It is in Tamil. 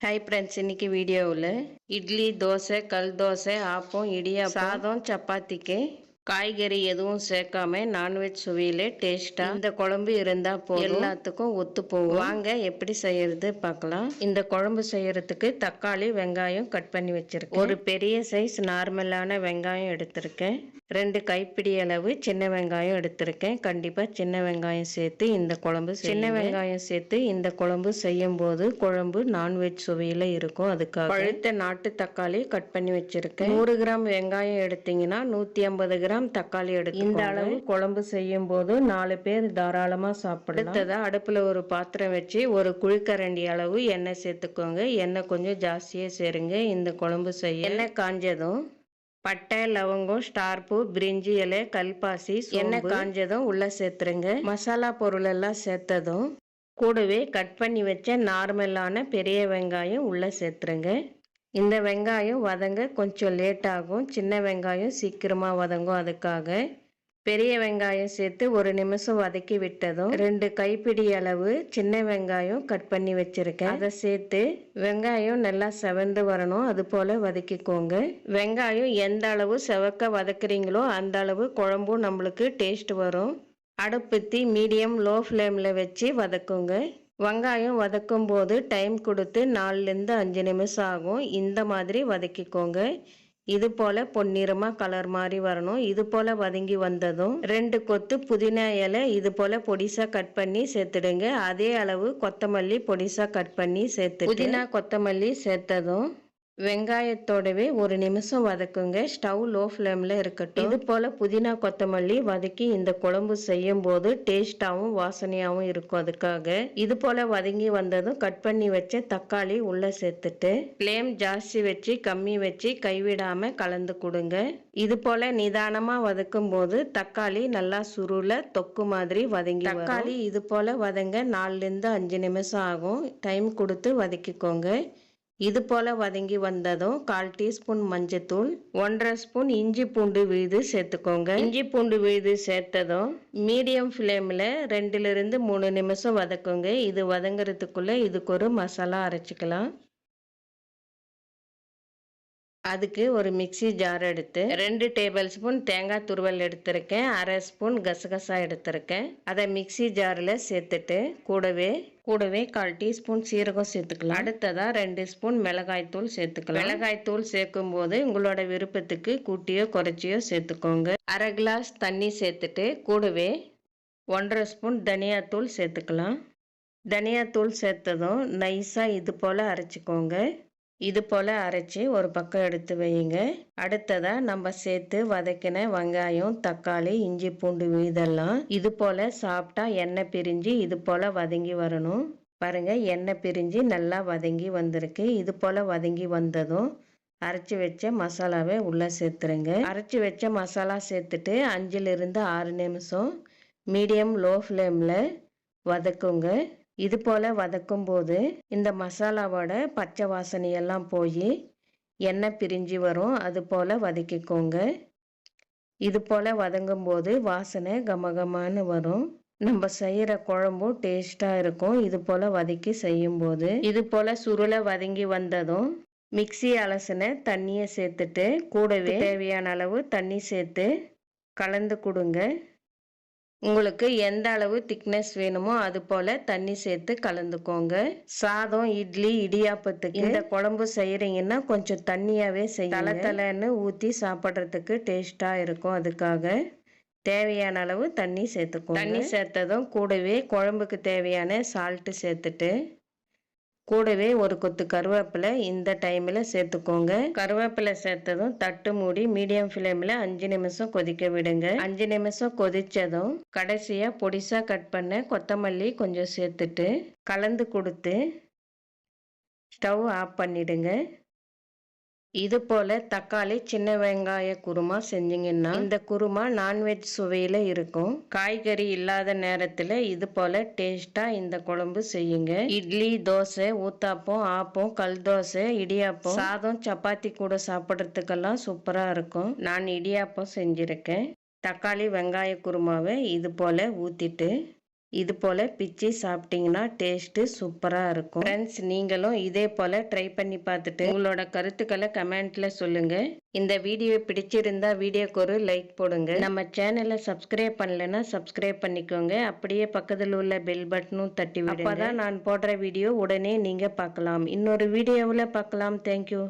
ஹாய் ஃப்ரெண்ட்ஸ் இன்னைக்கு வீடியோவில் இட்லி தோசை கல் தோசை ஆப்பம் இடியாப்பம் சாதம் சப்பாத்திக்கு காய்கறி எதுவும் சேர்க்காம நான்வெஜ் சுவையில் டேஸ்ட்டாக இந்த குழம்பு இருந்தால் போதும். எல்லாத்துக்கும் ஒத்து போகும். வாங்க எப்படி செய்யறது பார்க்கலாம். இந்த குழம்பு செய்யறதுக்கு தக்காளி வெங்காயம் கட் பண்ணி வச்சிருக்கேன். ஒரு பெரிய சைஸ் நார்மலான வெங்காயம் எடுத்திருக்கேன். ரெண்டு கைப்பிடி அளவு சின்ன வெங்காயம் எடுத்திருக்கேன். கண்டிப்பாக சின்ன வெங்காயம் சேர்த்து இந்த குழம்பு சின்ன வெங்காயம் சேர்த்து இந்த குழம்பு செய்யும் போது குழம்பு நான்வெஜ் சுவையில் இருக்கும். அதுக்காக பழுத்த நாட்டு தக்காளி கட் பண்ணி வச்சிருக்கேன். நூறு கிராம் வெங்காயம் எடுத்தீங்கன்னா நூற்றி ஐம்பது கிராம் தக்காளி எடுத்து இந்த அளவு குழம்பு செய்யும் போது நாலு பேர் தாராளமாக சாப்பிடலாம். அடுத்ததா அடுப்பில் ஒரு பாத்திரம் வச்சு ஒரு குழிக்கரண்டி அளவு எண்ணெய் சேர்த்துக்கோங்க. எண்ணெய் கொஞ்சம் ஜாஸ்தியாக சேருங்க. இந்த குழம்பு செய்ய எண்ணெய் காஞ்சதும் பட்டை லவங்கம் ஸ்டார் பூ பிரிஞ்சி இலை கல்பாசி எண்ணெய் காஞ்சதும் உள்ள சேர்த்துருங்க. மசாலா பொருள் எல்லாம் சேர்த்ததும் கூடவே கட் பண்ணி வச்ச நார்மலான பெரிய வெங்காயம் உள்ள சேர்த்துருங்க. இந்த வெங்காயம் வதங்க கொஞ்சம் லேட் ஆகும். சின்ன வெங்காயம் சீக்கிரமாக வதங்கும். அதுக்காக பெரிய வெங்காயம் சேர்த்து ஒரு நிமிஷம் வதக்கி விட்டதும் ரெண்டு கைப்பிடி அளவு சின்ன வெங்காயம் கட் பண்ணி வச்சுருக்கேன். அதை சேர்த்து வெங்காயம் நல்லா செவந்து வரணும். அது போல் வதக்கிக்கோங்க. வெங்காயம் எந்த அளவு செவக்க வதக்குறீங்களோ அந்த அளவு குழம்பும் நம்மளுக்கு டேஸ்ட் வரும். அடுப்புத்தி மீடியம் லோ ஃப்ளேமில் வச்சு வதக்குங்க. வெங்காயம் வதக்கும் போது டைம் கொடுத்து நாலுலேருந்து அஞ்சு நிமிஷம் ஆகும். இந்த மாதிரி வதக்கிக்கோங்க. இது போல் பொன்னிறமாக கலர் மாதிரி வரணும். இது போல் வதங்கி வந்ததும் ரெண்டு கொத்து புதினா இலை இது போல் பொடிசாக கட் பண்ணி சேர்த்துடுங்க. அதே அளவு கொத்தமல்லி பொடிசாக கட் பண்ணி சேர்த்து புதினா கொத்தமல்லி சேர்த்ததும் வெங்காயத்தோடவே ஒரு நிமிஷம் வதக்குங்க. ஸ்டவ் லோ ஃப்ளேமில் இருக்கட்டும். இது போல் புதினா கொத்தமல்லி வதக்கி இந்த குழம்பு செய்யும் போது டேஸ்டாகவும் வாசனையாகவும் இருக்கும் அதுக்காக. இது போல் வதங்கி வந்ததும் கட் பண்ணி வச்ச தக்காளி உள்ளே சேர்த்துட்டு ஃப்ளேம் ஜாஸ்தி வச்சு கம்மி வச்சு கைவிடாமல் கலந்து கொடுங்க. இது போல் நிதானமாக வதக்கும் போது தக்காளி நல்லா சுருள தொக்கு மாதிரி வதங்கி தக்காளி இது போல் வதங்க நாலுலேருந்து அஞ்சு நிமிஷம் ஆகும். டைம் கொடுத்து வதக்கிக்கோங்க. இது போல் வதங்கி வந்ததும் கால் டீஸ்பூன் மஞ்சத்தூள் ஒன்றரை ஸ்பூன் இஞ்சி பூண்டு விழுது சேர்த்துக்கோங்க. இஞ்சி பூண்டு விழுது சேர்த்ததும் மீடியம் ஃப்ளேமில் ரெண்டுலேருந்து மூணு நிமிஷம் வதக்குங்க. இது வதங்குறதுக்குள்ளே இதுக்கு ஒரு மசாலா அரைச்சிக்கலாம். அதுக்கு ஒரு மிக்சி ஜார் எடுத்து ரெண்டு டேபிள் ஸ்பூன் தேங்காய் துருவல் எடுத்திருக்கேன். அரை ஸ்பூன் கசகசா எடுத்திருக்கேன். அதை மிக்சி ஜாரில் சேர்த்துட்டு கூடவே கூடவே கால் டீஸ்பூன் சீரகம் சேர்த்துக்கலாம். அடுத்ததாக ரெண்டு ஸ்பூன் மிளகாய்த்தூள் சேர்த்துக்கலாம். மிளகாய்த்தூள் சேர்க்கும் போது உங்களோட விருப்பத்துக்கு கூட்டியோ குறைச்சியோ சேர்த்துக்கோங்க. அரை கிளாஸ் தண்ணி சேர்த்துட்டு கூடவே ஒன்றரை ஸ்பூன் தனியாத்தூள் சேர்த்துக்கலாம். தனியாத்தூள் சேர்த்ததும் நைஸாக இது போல் அரைச்சிக்கோங்க. இது போல் அரைச்சி ஒரு பக்கம் எடுத்து வையுங்க. அடுத்ததாக நம்ம சேர்த்து வதக்கின வெங்காயம் தக்காளி இஞ்சி பூண்டு இதெல்லாம் இது போல் சாப்பிட்டா எண்ணெய் பிரிஞ்சு இது போல் வதங்கி வரணும். பாருங்கள் எண்ணெய் பிரிஞ்சு நல்லா வதங்கி வந்திருக்கு. இது போல் வதங்கி வந்ததும் அரைச்சி வச்ச மசாலாவை உள்ளே சேர்த்துருங்க. அரைச்சி வச்ச மசாலா சேர்த்துட்டு அஞ்சுலேருந்து ஆறு நிமிஷம் மீடியம் லோ ஃப்ளேமில் வதக்குங்க. இது போல் வதக்கும் போது இந்த மசாலாவோட பச்சை வாசனையெல்லாம் போய் எண்ணெய் பிரிஞ்சு வரும். அது போல் வதக்கிக்கோங்க. இது போல் வதங்கும் போது வாசனை கமகமானு வரும். நம்ம செய்கிற குழம்பும் டேஸ்ட்டாக இருக்கும். இது போல் வதக்கி செய்யும்போது இது போல் சுருளை வதங்கி வந்ததும் மிக்சி அலசின தண்ணியை சேர்த்துட்டு கூடவே தேவையான அளவு தண்ணி சேர்த்து கலந்து கொடுங்க. உங்களுக்கு எந்த அளவு திக்னஸ் வேணுமோ அது போல் தண்ணி சேர்த்து கலந்துக்கோங்க. சாதம் இட்லி இடியாப்பத்துக்கு இந்த குழம்பு செய்கிறீங்கன்னா கொஞ்சம் தண்ணியாகவே செய்ய தலை தலைன்னு ஊற்றி சாப்பிட்றதுக்கு டேஸ்ட்டாக இருக்கும் அதுக்காக. தேவையான அளவு தண்ணி சேர்த்துக்கோங்க. தண்ணி சேர்த்ததும் கூடவே குழம்புக்கு தேவையான சால்ட்டு சேர்த்துட்டு கூடவே ஒரு கொத்து கருவேப்பிலை இந்த டைமில் சேர்த்துக்கோங்க. கருவேப்பிலை சேர்த்ததும் தட்டு மூடி மீடியம் ஃப்ளேமில் அஞ்சு நிமிஷம் கொதிக்க விடுங்க. அஞ்சு நிமிஷம் கொதித்ததும் கடைசியாக பொடிசாக கட் பண்ண கொத்தமல்லி கொஞ்சம் சேர்த்துட்டு கலந்து கொடுத்து ஸ்டவ் ஆஃப் பண்ணிடுங்க. இது போல் தக்காளி சின்ன வெங்காய குருமா செஞ்சிங்கன்னா இந்த குருமா நான்வெஜ் சுவையில் இருக்கும். காய்கறி இல்லாத நேரத்தில் இது போல் டேஸ்ட்டாக இந்த குழம்பு செய்யுங்க. இட்லி தோசை ஊத்தாப்பம் ஆப்பம் கல் தோசை இடியாப்பம் சாதம் சப்பாத்தி கூட சாப்பிட்றதுக்கெல்லாம் சூப்பராக இருக்கும். நான் இடியாப்பம் செஞ்சுருக்கேன். தக்காளி வெங்காய குருமாவை இது போல் ஊற்றிட்டு இது போல் பிச்சு சாப்பிட்டீங்கன்னா டேஸ்ட்டு சூப்பராக இருக்கும். ஃப்ரெண்ட்ஸ் நீங்களும் இதே போல் ட்ரை பண்ணி பார்த்துட்டு உங்களோட கருத்துக்களை கமெண்ட்டில் சொல்லுங்கள் இந்த வீடியோ பிடிச்சிருந்தா வீடியோக்கு ஒரு லைக் போடுங்க. நம்ம சேனலை சப்ஸ்கிரைப் பண்ணலைன்னா சப்ஸ்கிரைப் பண்ணிக்கோங்க. அப்படியே பக்கத்தில் உள்ள பெல் பட்டனும் தட்டி விடுங்க. அப்பதான் நான் போடுற வீடியோ உடனே நீங்கள் பார்க்கலாம். இன்னொரு வீடியோவில் பார்க்கலாம். தேங்க்யூ